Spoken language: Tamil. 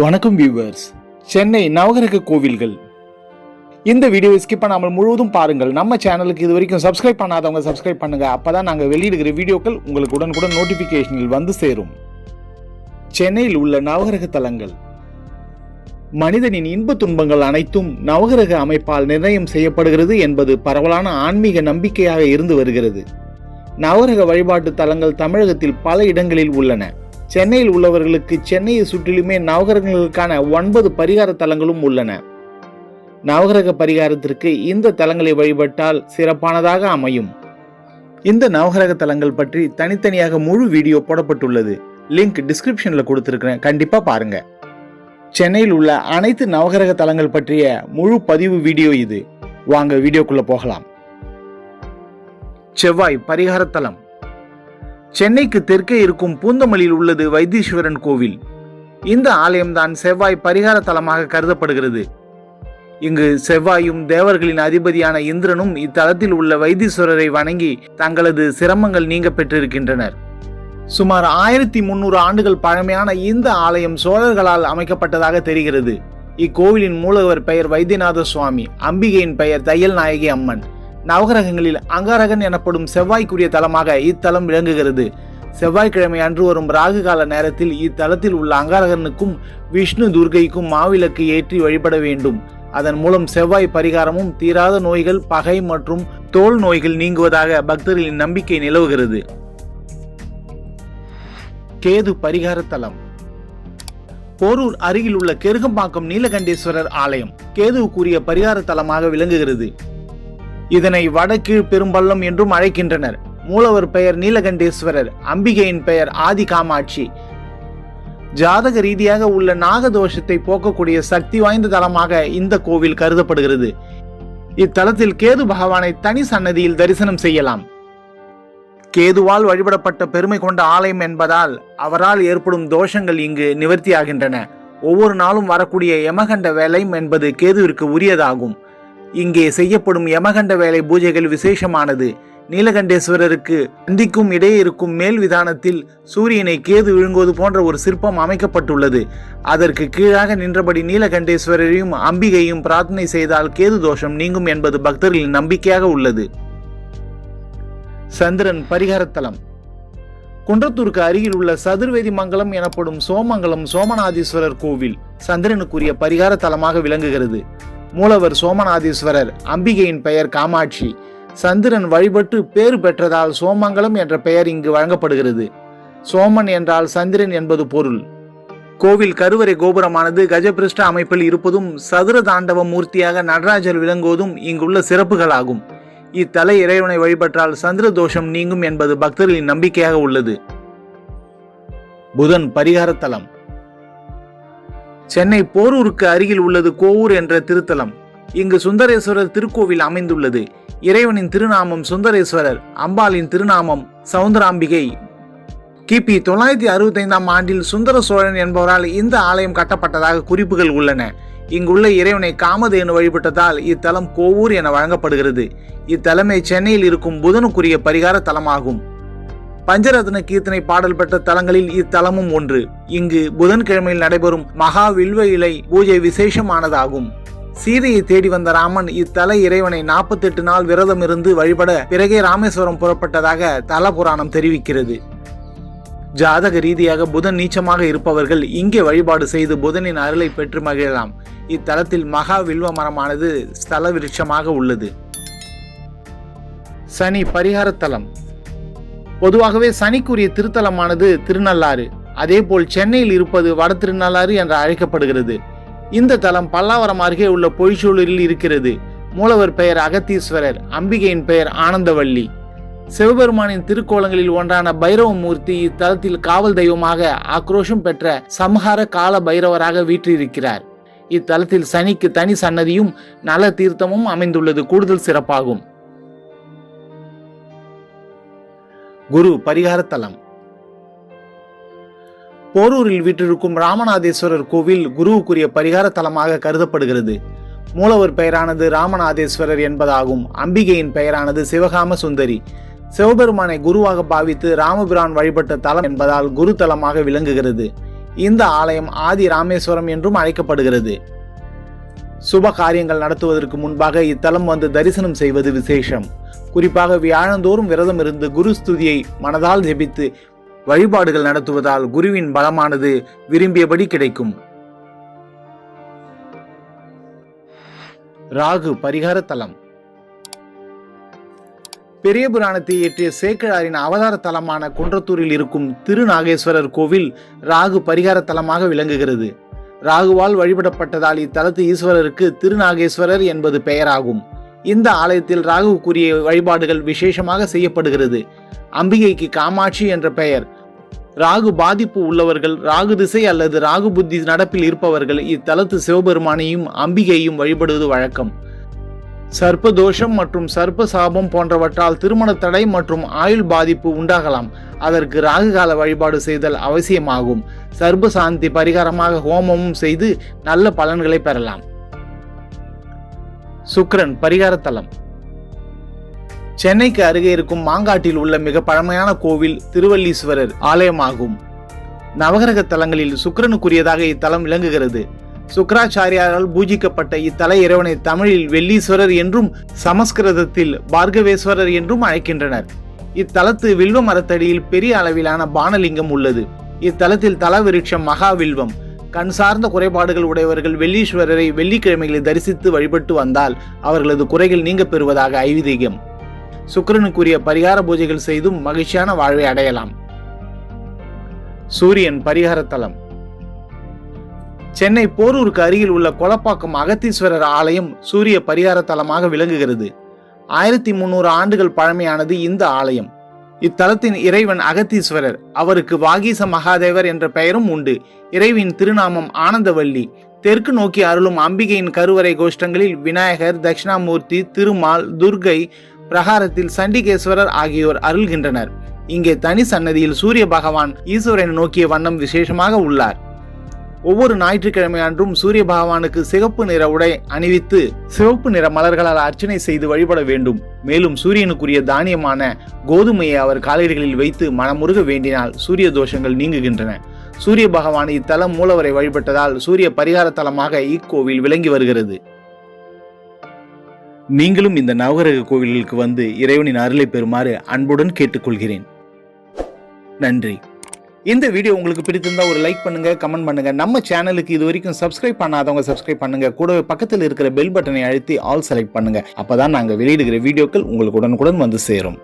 வணக்கம் வியூவர்ஸ் சென்னை நவகிரக கோவில்கள். இந்த வீடியோவை ஸ்கிப் பண்ணாமல் முழுவதும் பாருங்கள். நம்ம சேனலுக்கு இது வரைக்கும் சப்ஸ்கிரைப் பண்ணாதவங்க சப்ஸ்கிரைப் பண்ணுங்க. அப்பதான் நாங்கள் வெளியிடுகிற வீடியோக்கள் உங்களுக்கு உடனுக்குடன் நோட்டிபிகேஷனில் வந்து சேரும். சென்னையில் உள்ள நவகிரக தலங்கள். மனிதனின் இன்ப துன்பங்கள் அனைத்தும் நவகிரக அமைப்பால் நிர்ணயம் செய்யப்படுகிறது என்பது பரவலான ஆன்மீக நம்பிக்கையாக இருந்து வருகிறது. நவகிரக வழிபாட்டு தலங்கள் தமிழகத்தில் பல இடங்களில் உள்ளன. சென்னையில் உள்ளவர்களுக்கு சென்னையை சுற்றிலுமே நவகிரகங்களுக்கான ஒன்பது பரிகார தலங்களும் உள்ளன. நவகிரக பரிகாரத்திற்கு இந்த தலங்களை வழிபட்டால் சிறப்பானதாக அமையும். இந்த நவகிரக தலங்கள் பற்றி தனித்தனியாக முழு வீடியோ போடப்பட்டுள்ளது. லிங்க் டிஸ்கிரிப்ஷனில் கொடுத்துருக்கிறேன். கண்டிப்பாக பாருங்க. சென்னையில் உள்ள அனைத்து நவகிரக தலங்கள் பற்றிய முழு பதிவு வீடியோ இது. வாங்க வீடியோக்குள்ளே போகலாம். செவ்வாய் பரிகார தலம். சென்னைக்கு தெற்கே இருக்கும் பூந்தமல்லியில் உள்ளது வைத்தீஸ்வரன் கோவில். இந்த ஆலயம்தான் செவ்வாய் பரிகார தலமாக கருதப்படுகிறது. இங்கு செவ்வாயும் தேவர்களின் அதிபதியான இந்திரனும் இத்தலத்தில் உள்ள வைத்தீஸ்வரரை வணங்கி தங்களது சிரமங்கள் நீங்க பெற்றிருக்கின்றனர். சுமார் ஆயிரத்தி முன்னூறு ஆண்டுகள் பழமையான இந்த ஆலயம் சோழர்களால் அமைக்கப்பட்டதாக தெரிகிறது. இக்கோவிலின் மூலவர் பெயர் வைத்தியநாத சுவாமி அம்பிகையின் பெயர் தையல் நாயகி அம்மன். நவகிரகங்களில் அங்காரகன் எனப்படும் செவ்வாய்க்குரிய தலமாக இத்தலம் விளங்குகிறது. செவ்வாய்க்கிழமை அன்று வரும் ராகு கால நேரத்தில் இத்தலத்தில் உள்ள அங்காரகனுக்கும் விஷ்ணு துர்கைக்கும் மாவிளக்கு ஏற்றி வழிபட வேண்டும். அதன் மூலம் செவ்வாய் பரிகாரமும் தீராத நோய்கள் பகை மற்றும் தோல் நோய்கள் நீங்குவதாக பக்தர்களின் நம்பிக்கை நிலவுகிறது. கேது பரிகார தலம். போரூர் அருகில் உள்ள கெருகம்பாக்கம் நீலகண்டேஸ்வரர் ஆலயம். கேதுவுக்குரிய பரிகார தலமாக விளங்குகிறது. இதனை வடகீழ் பெரும்பள்ளம் என்றும் அழைக்கின்றனர். மூலவர் பெயர் நீலகண்டேஸ்வரர் அம்பிகையின் பெயர் ஆதி காமாட்சி ஜாதக ரீதியாக உள்ள நாகதோஷத்தை போக்கக்கூடிய சக்தி வாய்ந்த தலமாக இந்த கோவில் கருதப்படுகிறது. இத்தலத்தில் கேது பகவானை தனி சன்னதியில் தரிசனம் செய்யலாம். கேதுவால் வழிபடப்பட்ட பெருமை கொண்ட ஆலயம் என்பதால் அவரால் ஏற்படும் தோஷங்கள் இங்கு நிவர்த்தியாகின்றன. ஒவ்வொரு நாளும் வரக்கூடிய யமகண்ட வேலையும் என்பது கேதுவிற்கு உரியதாகும். இங்கே செய்யப்படும் யமகண்ட வேலை பூஜைகள் விசேஷமானது. நீலகண்டேஸ்வரருக்கு அந்திக்கும் இடையே இருக்கும் மேல் விதானத்தில் சூரியனை கேது விழுங்குவது போன்ற ஒரு சிற்பம் அமைக்கப்பட்டுள்ளது. அதற்கு கீழாக நின்றபடி நீலகண்டேஸ்வரரையும் அம்பிகையும் பிரார்த்தனை செய்தால் கேது தோஷம் நீங்கும் என்பது பக்தர்களின் நம்பிக்கையாக உள்ளது. சந்திரன் பரிகாரத்தலம். குன்றத்தூருக்கு அருகில் உள்ள சதுர்வேதி மங்கலம் எனப்படும் சோமங்கலம் சோமநாதீஸ்வரர் கோவில் சந்திரனுக்குரிய பரிகார தலமாக விளங்குகிறது. மூலவர் சோமநாதீஸ்வரர். அம்பிகையின் பெயர் காமாட்சி. சந்திரன் வழிபட்டு பேறு பெற்றதால் சோமங்கலம் என்ற பெயர் இங்கு வழங்கப்படுகிறது. சோமன் என்றால் சந்திரன் என்பது பொருள். கோவில் கருவறை கோபுரமானது கஜபிருஷ்ட அமைப்பில் இருப்பதும் சதுர தாண்டவ மூர்த்தியாக நடராஜர் விளங்குவதும் இங்குள்ள சிறப்புகளாகும். இத்தலை இறைவனை வழிபட்டால் சந்திர தோஷம் நீங்கும் என்பது பக்தர்களின் நம்பிக்கையாக உள்ளது. புதன் பரிகாரத்தலம். தலம் சென்னை போரூருக்கு அருகில் உள்ளது கோவூர் என்ற திருத்தலம். இங்கு சுந்தரேஸ்வரர் திருக்கோவில் அமைந்துள்ளது. இறைவனின் திருநாமம் சுந்தரேஸ்வரர் அம்பாளின் திருநாமம் சவுந்தராம்பிகை. கிபி தொள்ளாயிரத்தி அறுபத்தி ஐந்தாம் ஆண்டில் சுந்தர சோழன் என்பவரால் இந்த ஆலயம் கட்டப்பட்டதாக குறிப்புகள் உள்ளன. இங்குள்ள இறைவனை காமதேனு வழிபட்டதால் இத்தலம் கோவூர் என வழங்கப்படுகிறது. இத்தலமே சென்னையில் இருக்கும் புதனுக்குரிய பரிகார தலமாகும். பஞ்சரத்ன கீர்த்தனை பாடல் பெற்ற தலங்களில் இத்தலமும் ஒன்று. இங்கு புதன்கிழமையில் நடைபெறும் மகா வில்வ இலை பூஜை விசேஷமானதாகும். சீதையை தேடி வந்த ராமன் இத்தல இறைவனை நாற்பத்தெட்டு நாள் விரதம் இருந்து வழிபட பிறகே ராமேஸ்வரம் புறப்பட்டதாக தல புராணம் தெரிவிக்கிறது. ஜாதக ரீதியாக புதன் நீச்சமாக இருப்பவர்கள் இங்கே வழிபாடு செய்து புதனின் அருளை பெற்று மகிழலாம். இத்தலத்தில் மகா வில்வ மரமானது ஸ்தல விருட்சமாக உள்ளது. சனி பரிகாரத்தலம். பொதுவாகவே சனிக்குரிய திருத்தலமானது திருநள்ளாறு. அதேபோல் சென்னையில் இருப்பது வட திருநள்ளாறு என்று அழைக்கப்படுகிறது. இந்த தலம் பல்லாவரம் அருகே உள்ள பொய்ச்சூழலில் இருக்கிறது. மூலவர் பெயர் அகத்தீஸ்வரர் அம்பிகையின் பெயர் ஆனந்தவள்ளி. சிவபெருமானின் திருக்கோலங்களில் ஒன்றான பைரவ மூர்த்தி இத்தலத்தில் காவல் தெய்வமாக ஆக்ரோஷம் பெற்ற சம்ஹார கால பைரவராக வீற்றிருக்கிறார். இத்தலத்தில் சனிக்கு தனி சன்னதியும் நல தீர்த்தமும் அமைந்துள்ளது. கூடுதல் சிறப்பாகும். குரு பரிகாரத்தலம். போரூரில் வீற்றிருக்கும் ராமநாதேஸ்வரர் கோவில் குருவுக்குரிய பரிகார தலமாக கருதப்படுகிறது. மூலவர் பெயரானது ராமநாதேஸ்வரர் என்பதாகும். அம்பிகையின் பெயரானது சிவகாம சுந்தரி. சிவபெருமானை குருவாக பாவித்து ராமபிரான் வழிபட்ட தலம் என்பதால் குரு தலமாக விளங்குகிறது. இந்த ஆலயம் ஆதி ராமேஸ்வரம் என்றும் அழைக்கப்படுகிறது. சுப காரியங்கள் நடத்துவதற்கு முன்பாக இத்தலம் வந்து தரிசனம் செய்வது விசேஷம். குறிப்பாக வியாழந்தோறும் விரதம் இருந்து குரு ஸ்துதியை மனதால் ஜெபித்து வழிபாடுகள் நடத்துவதால் குருவின் பலமானது விரும்பியபடி கிடைக்கும். ராகு பரிகார தலம். பெரிய புராணத்தை இயற்றிய சேக்கிழாரின் அவதார தலமான குன்றத்தூரில் இருக்கும் திருநாகேஸ்வரர் கோவில் ராகு பரிகார தலமாக விளங்குகிறது. ராகுவால் வழிபடப்பட்டதால் இத்தலத்து ஈஸ்வரருக்கு திருநாகேஸ்வரர் என்பது பெயராகும். இந்த ஆலயத்தில் ராகுக்குரிய வழிபாடுகள் விசேஷமாக செய்யப்படுகிறது. அம்பிகைக்கு காமாட்சி என்ற பெயர். ராகு பாதிப்பு உள்ளவர்கள் ராகு திசை அல்லது ராகு புத்தி நடப்பில் இருப்பவர்கள் இத்தலத்து சிவபெருமானையும் அம்பிகையும் வழிபடுவது வழக்கம். சர்ப்ப தோஷம் மற்றும் சர்ப்ப சாபம் போன்றவற்றால் திருமண தடை மற்றும் ஆயுள் பாதிப்பு உண்டாகலாம். அதற்கு ராகுகால வழிபாடு செய்தல் அவசியமாகும். சர்ப்ப சாந்தி பரிகாரமாக ஹோமமும் செய்து நல்ல பலன்களை பெறலாம். சுக்ரன் பரிகாரத்தலம் சென்னைக்கு அருகே இருக்கும் மாங்காட்டில் உள்ள மிக பழமையான கோவில் திருவல்லீஸ்வரர் ஆலயமாகும். நவகிரக தலங்களில் சுக்கரனுக்குரியதாக இத்தலம் விளங்குகிறது. சுக்கராச்சாரியாரால் பூஜிக்கப்பட்ட இத்தல இறைவனை தமிழில் வெள்ளீஸ்வரர் என்றும் சமஸ்கிருதத்தில் பார்கவேஸ்வரர் என்றும் அழைக்கின்றனர். இத்தலத்து வில்வ மரத்தடியில் பெரிய அளவிலான பானலிங்கம் உள்ளது. இத்தலத்தில் தலவிருட்சம் மகாவில்வம் கண் சார்ந்த குறைபாடுகள் உடையவர்கள் வெள்ளீஸ்வரரை வெள்ளிக்கிழமைகளில் தரிசித்து வழிபட்டு வந்தால் அவர்களது குறைகள் நீங்க பெறுவதாக ஐதீகம். சுக்கிரனுக்குரிய பரிகார பூஜைகள் செய்தும் மகிழ்ச்சியான வாழ்வை அடையலாம். சூரியன் பரிகாரத்தலம். சென்னை போரூருக்கு அருகில் உள்ள கொலப்பாக்கம் அகத்தீஸ்வரர் ஆலயம் சூரிய பரிகார தலமாக விளங்குகிறது. ஆயிரத்தி முன்னூறு ஆண்டுகள் பழமையானது இந்த ஆலயம். இத்தலத்தின் இறைவன் அகத்தீஸ்வரர் அவருக்கு வாகீச மகாதேவர் என்ற பெயரும் உண்டு. இறைவின் திருநாமம் ஆனந்தவல்லி. தெற்கு நோக்கி அருளும் அம்பிகையின் கருவறை கோஷ்டங்களில் விநாயகர் தட்சிணாமூர்த்தி திருமால் துர்கை பிரகாரத்தில் சண்டிகேஸ்வரர் ஆகியோர் அருள்கின்றனர். இங்கே தனி சன்னதியில் சூரிய பகவான் ஈஸ்வரனை நோக்கிய வண்ணம் விசேஷமாக உள்ளார். ஒவ்வொரு ஞாயிற்றுக்கிழமை அன்றும் சூரிய பகவானுக்கு சிகப்பு நிற உடை அணிவித்து சிவப்பு நிற மலர்களால் அர்ச்சனை செய்து வழிபட வேண்டும். மேலும் சூரியனுக்குரிய தானியமான கோதுமையை அவர் காலடிகளில் வைத்து மனமுருக வேண்டினால் சூரிய தோஷங்கள் நீங்குகின்றன. சூரிய பகவான் இத்தலம் மூலவரை வழிபட்டதால் சூரிய பரிகார தலமாக இக்கோவில் விளங்கி வருகிறது. நீங்களும் இந்த நவகிரக கோவில்களுக்கு வந்து இறைவனின் அருளை பெறுமாறு அன்புடன் கேட்டுக்கொள்கிறேன். நன்றி. இந்த வீடியோ உங்களுக்கு பிடித்திருந்தா ஒரு லைக் பண்ணுங்க கமெண்ட் பண்ணுங்க. நம்ம சேனலுக்கு இது வரைக்கும் சப்ஸ்கிரைப் பண்ணாதவங்க சப்ஸ்கிரைப் பண்ணுங்க. கூடவே பக்கத்தில் இருக்கிற பெல் பட்டனை அழுத்தி ஆல் செலக்ட் பண்ணுங்க. அப்பதான் நாங்க வெளியிடுகிற வீடியோக்கள் உங்களுக்கு உடனுக்குடன் வந்து சேரும்.